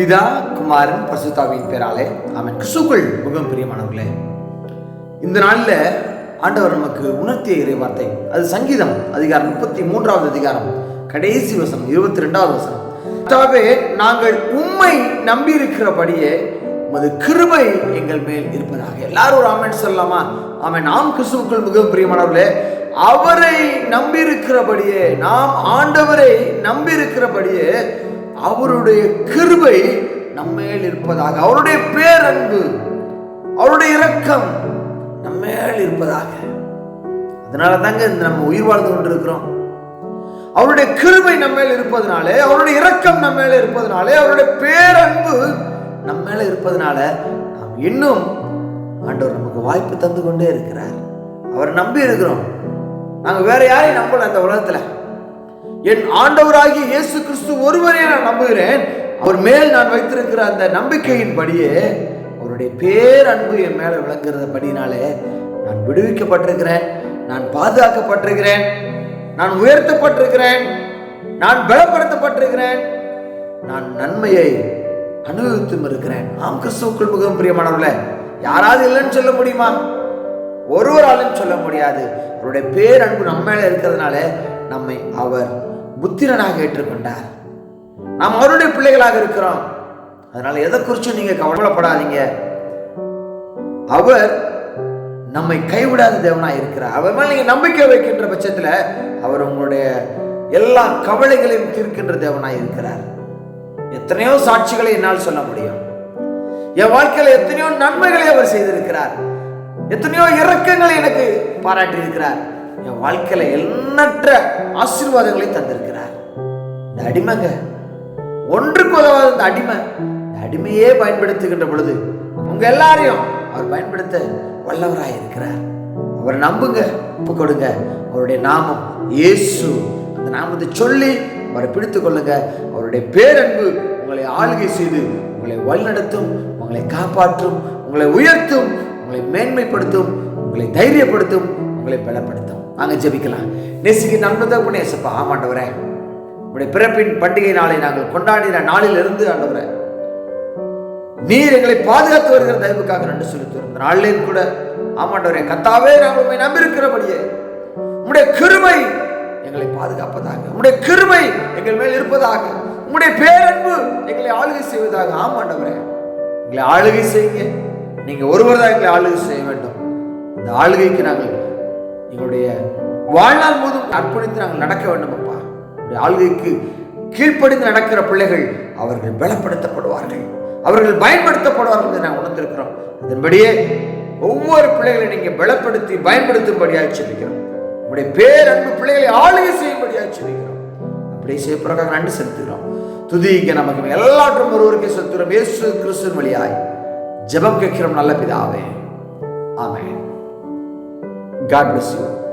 பிதா குமாரன் பசுதாவின் பேராலே. அவன் கிறிஸ்துக்குள் முகம் பிரியமானவர்களே இந்த நாளில் ஆண்டவர் நமக்கு உணர்த்திய இறை வார்த்தை அது சங்கீதம் அதிகாரம் முப்பத்தி மூன்றாவது அதிகாரம் கடைசி வசனம் இருபத்தி ரெண்டாவது வசனம். அதாவது நாங்கள் உண்மை நம்பியிருக்கிறபடியே உமது கிருபை எங்கள் மேல் இருப்பதாக. எல்லாரும் ஒரு ஆமென் சொல்லலாமா? அவன் நாம் கிறிஸ்துவுக்குள் மிகவும் பிரியமானவர்களே அவரை நம்பியிருக்கிறபடியே நாம் ஆண்டவரை நம்பியிருக்கிறபடியே அவருடைய கிருபை நம்மேல் இருப்பதாக. அவருடைய பேரன்பு அவருடைய இரக்கம் நம்மேல் இருப்பதாக. அதனால தாங்க இந்த நம்ம உயிர் வாழ்ந்து கொண்டிருக்கிறோம். அவருடைய கிருபை நம்மேல் இருப்பதனாலே அவருடைய இரக்கம் நம்ம மேல இருப்பதனாலே அவருடைய பேரன்பு நம்ம மேல இருப்பதனால நாம் இன்னும் ஆண்டவர் நமக்கு வாய்ப்பு தந்து கொண்டே இருக்கிறார். அவர் நம்பி இருக்கிறோம். நாங்கள் வேற யாரையும் நம்பல அந்த உலகத்தில். என் ஆண்டவராகிய இயேசு கிறிஸ்து ஒருவரே நான் நம்புகிறேன். அவர் மேல் நான் வைத்திருக்கிற அந்த நம்பிக்கையின்படியே அவருடைய பேரன்பு என் மேல விளங்குறது படினாலே நான் விடுவிக்கப்பட்டிருக்கிறேன். நான் பாதுகாக்கப்பட்டிருக்கிறேன். நான் உயர்த்தப்பட்டிருக்கிறேன். நான் பலப்படுத்தப்பட்டிருக்கிறேன். நான் நன்மையை அனுபவித்தும் இருக்கிறேன். ஆம் கிறிஸ்துவுக்குள் மிகவும் பிரியமானவர்களே யாராவது இல்லைன்னு சொல்ல முடியுமா? ஒருவராலும் சொல்ல முடியாது. அவருடைய பேரன்பு நம்ம மேல இருக்கிறதுனால நம்மை அவர் புத்திரனாக ஏற்றுக்கொண்டார். நாம் அவருடைய பிள்ளைகளாக இருக்கிறோம். அதனால எதை குறிச்சும் நீங்க கவலைப்படாதீங்க. அவர் நம்மை கைவிடாத தேவனா இருக்கிறார். அவர் மேல் நீங்க நம்பிக்கை வைக்கின்ற பட்சத்தில் அவர் உங்களுடைய எல்லா கவலைகளையும் தீர்க்கின்ற தேவனா இருக்கிறார். எத்தனையோ சாட்சிகளை என்னால் சொல்ல முடியும். என் வாழ்க்கையில எத்தனையோ நன்மைகளை அவர் செய்திருக்கிறார். எத்தனையோ இறக்கங்களை எனக்கு பாராட்டி இருக்கிறார் என் வாழ்க்கையில எண்ணற்ற ஆசீர்வாதங்களை தந்திருக்கிறார். இந்த அடிமைங்க ஒன்றுக்கு உதவாத இந்த அடிமை இந்த அடிமையே பயன்படுத்துகின்ற பொழுது உங்க எல்லாரையும் அவர் பயன்படுத்த வல்லவராய் இருக்கிறார். அவர் நம்புங்க ஒப்பு கொடுங்க. அவருடைய நாமம் இயேசு. அந்த நாமத்தை சொல்லி அவரை பிடித்துக் கொள்ளுங்க. அவருடைய பேரன்பு உங்களை ஆளுகை செய்து உங்களை வழிநடத்தும் உங்களை காப்பாற்றும் உங்களை உயர்த்தும் உங்களை மேன்மைப்படுத்தும் உங்களை தைரியப்படுத்தும் உங்களை பலப்படுத்தும். வாங்க ஜெபிக்கலாம். நேசிக்கு நண்பதாக கூட ஏசப்பா ஆமாண்டவரே. உடைய பிறப்பின் பண்டிகை நாளை நாங்கள் கொண்டாடின நாளிலிருந்து ஆண்டவரே நீர் எங்களை பாதுகாத்து வருகிற தயவுக்காக நன்றி செலுத்துவோம் இந்த நாளிலேயும் கூட ஆமாண்டவரே கத்தாவே நாங்கள் உண்மை நம்பியிருக்கிறபடியே உம்முடைய கிருமை எங்களை பாதுகாப்பதாக உம்முடைய கிருமை எங்கள் மேல் இருப்பதாக உம்முடைய பேரன்பு எங்களை ஆளுகை செய்வதாக ஆமாண்டவரே. எங்களை ஆளுகை செய்யுங்க. நீங்கள் ஒருவர் தான் எங்களை ஆளுகை செய்ய வேண்டும். இந்த ஆளுகைக்கு நாங்கள் எங்களுடைய வாழ்நாள் முழுவதும் அர்ப்பணித்து நாங்கள் நடக்க வேண்டும் அப்பா. ஆளுகைக்கு கீழ்ப்படிந்து நடக்கிற பிள்ளைகள் அவர்கள் பலப்படுத்தப்படுவார்கள். அவர்கள் பயன்படுத்தப்படுவார்கள் என்று நாங்கள் உணர்ந்திருக்கிறோம். அதன்படியே ஒவ்வொரு பிள்ளைகளை நீங்கள் பலப்படுத்தி பயன்படுத்தும்படியாக சொல்லிக்கிறோம் உங்களுடைய பேரன்பு பிள்ளைகளை ஆளுகை செய்யும்படியாக சொல்லிக்கிறோம் அப்படியே செய்யப்படுறதாக நன்றி செலுத்துகிறோம். துதிக்க நமக்கு எல்லாற்றும் ஒருவருக்கே செலுத்துகிறோம். இயேசு கிறிஸ்துவின் வழியாய் ஜெபம் கேட்கிறோம் நல்ல பிதாவே. ஆமே காட் bless you